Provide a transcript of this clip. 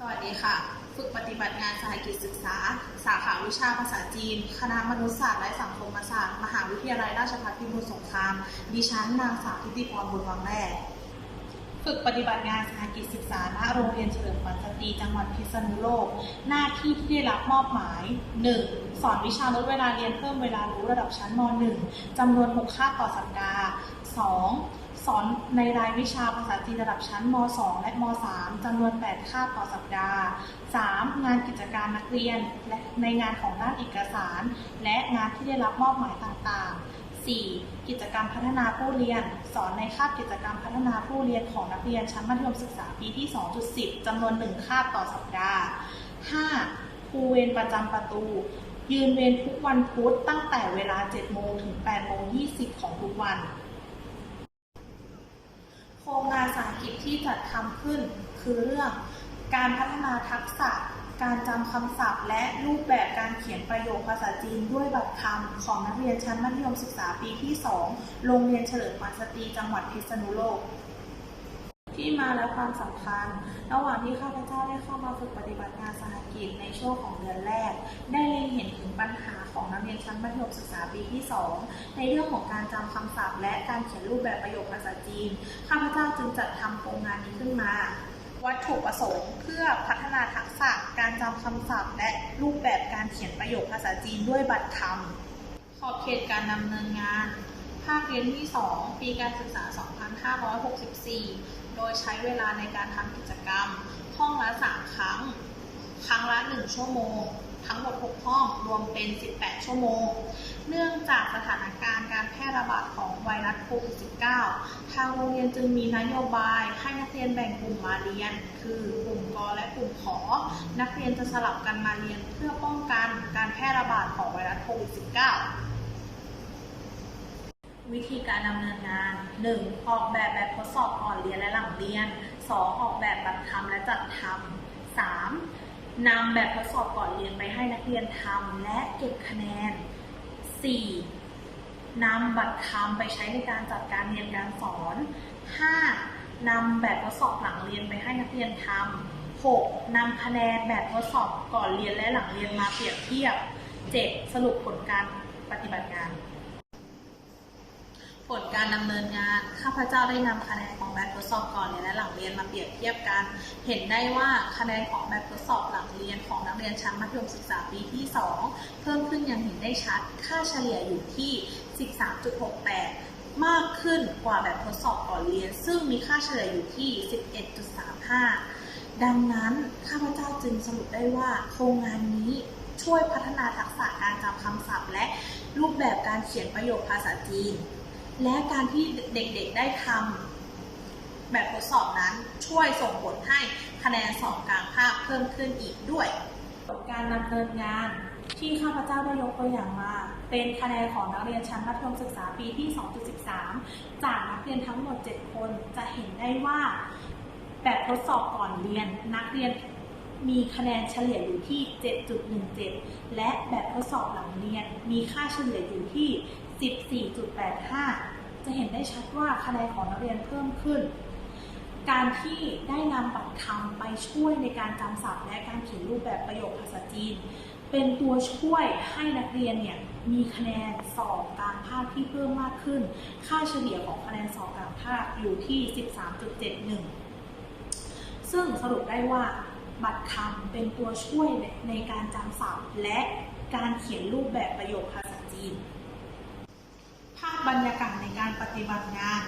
สวัสดีค่ะ ฝึกปฏิบัติงานสหกิจศึกษา สาขาวิชาภาษาจีน คณะมนุษยศาสตร์และสังคมศาสตร์ มหาวิทยาลัยราชภัฏพิบูลสงคราม ดิฉันนางสาวทิติพรบุญวังแร่ฝึกปฏิบัติงานสหกิจศึกษาณโรงเรียนเฉลิมขวัญสตรีจังหวัดพิษณุโลก หน้าที่ที่ได้รับมอบหมาย 1. สอนวิชาลดเวลาเรียนเพิ่มเวลารู้ระดับชั้นม .1 จำนวน 6 คาบต่อสัปดาห์ 2. สอนในรายวิชาภาษาจีนระดับชั้นม .2 และม .3 จำนวน 8 คาบต่อสัปดาห์ 3. งานกิจการนักเรียน และในงานของด้านเอกสาร และงานที่ได้รับมอบหมายต่างๆ 4. กิจกรรมพัฒนาผู้เรียน สอนในคาบกิจกรรมพัฒนาผู้เรียนของนักเรียนชั้นมัธยมศึกษาปีที่ 2.10 จำนวน 1 คาบต่อสัปดาห์ 5. ครูเวรประจำประตู ยืนเวรทุกวันพุธตั้งแต่เวลา 7 โมงถึง 8 โมง 20 ของทุกวัน ครงงานสาหกิจที่จัดทำขึ้น คือเรื่องการพัฒนาทักษะ การจำคำศัพท์ และรูปแบบการเขียนประโยคภาษาจีนด้วยบัตรคำของนักเรียนชั้นมัธยมศึกษาปีที่ 2 โรงเรียนเฉลิมขวัสตรีจังหวัดพิษณุโลก ที่มาและความสำคัญ ระหว่างที่ข้าพเจ้าได้เข้ามาฝึกปฏิบัติงานสหกิจในช่วงของเดือนแรก ได้เล็งเห็นถึงปัญหาของนักเรียนชั้นมัธยมศึกษาปีที่ 2 ในเรื่องของการจำคำศัพท์และการเขียนรูปแบบประโยคภาษาจีน ข้าพเจ้าจึงจัดทำโครงงานนี้ขึ้นมาวัตถุประสงค์เพื่อพัฒนาทักษะการจำคำศัพท์ และรูปแบบการเขียนประโยคภาษาจีนด้วยบัตรคำขอบเขตการดำเนินงานาคเรียนที่ 2 ปีการศึกษา 2564 โดยใช้เวลาในการทำกิจกรรม ห้องละ 3 ครั้ง ครั้งละ 1 ชั่วโมง ทั้งหมด 6 ห้องรวมเป็น 18 ชั่วโมง เนื่องจากสถานการณ์การแพร่ระบาดของไวรัสโควิด -19 ทางโรงเรียนจึงมีนโยบายให้นักเรียนแบ่งกลุ่มมาเรียน คือกลุ่มกและกลุ่มขอ นักเรียนจะสลับกันมาเรียนเพื่อป้องกันการแพร่ระบาดของไวรัสโควิด -19 วิธีการดำเนินงาน 1. ออกแบบแบบทดสอบก่อนเรียนและหลังเรียน 2. ออกแบบแบัตรทำและจัดทำ 3. นำแบบทดสอบก่อนเรียนไปให้นักเรียนทำและเก็บคะแนน 4. นำบัตรคำไปใช้ในการจัดการเรียนการสอน 5. นำแบบทดสอบหลังเรียนไปให้นักเรียนทำ 6. นำคะแนนแบบทดสอบก่อนเรียนและหลังเรียนมาเปรียบเทียบ 7. สรุปผลการปฏิบัติงาน ผลการดำเนินงาน ข้าพเจ้าได้นำคะแนนของแบบทดสอบก่อนเรียนและหลังเรียนมาเปรียบเทียบกัน เห็นได้ว่าคะแนนของแบบทดสอบหลังเรียนของนักเรียนชั้นมัธยมศึกษาปีที่ 2 เพิ่มขึ้นอย่างเห็นได้ชัด ค่าเฉลี่ยอยู่ที่ 13.68 มากขึ้นกว่าแบบทดสอบก่อนเรียน ซึ่งมีค่าเฉลี่ยอยู่ที่ 11.35 ดังนั้นข้าพเจ้าจึงสรุปได้ว่าโครงงานนี้ช่วยพัฒนาทักษะการจำคำศัพท์ และรูปแบบการเขียนประโยคภาษาจีน และการที่เด็กๆได้ทำแบบทดสอบนั้นช่วยส่งผลให้คะแนนสอบกลางภาคเพิ่มขึ้นอีกด้วย การดำเนินงานที่ข้าพเจ้าได้ยกตัวอย่างมา เป็นคะแนนของนักเรียนชั้นมัธยมศึกษาปีที่ 2.13 จากนักเรียนทั้งหมด 7 คนจะเห็นได้ว่าแบบทดสอบก่อนเรียนนักเรียน มีคะแนนเฉลี่ยอยู่ที่ 7.17 และแบบทดสอบหลังเรียน มีค่าเฉลี่ยอยู่ที่ 14.85 จะเห็นได้ชัดว่าคะแนนของนักเรียนเพิ่มขึ้น การที่ได้นำบัตรคำไปช่วยในการจำศัพท์ และการเขียนรูปแบบประโยคภาษาจีน เป็นตัวช่วยให้นักเรียนเนี่ยมีคะแนนสอบกลางภาคที่เพิ่มมากขึ้น ค่าเฉลี่ยของคะแนนสอบกลางภาคอยู่ที่ 13.71 ซึ่งสรุปได้ว่า บัตรคำเป็นตัวช่วยในการจำศัพท์และการเขียนรูปแบบประโยคภาษาจีน ภาพบรรยากาศในการปฏิบัติงาน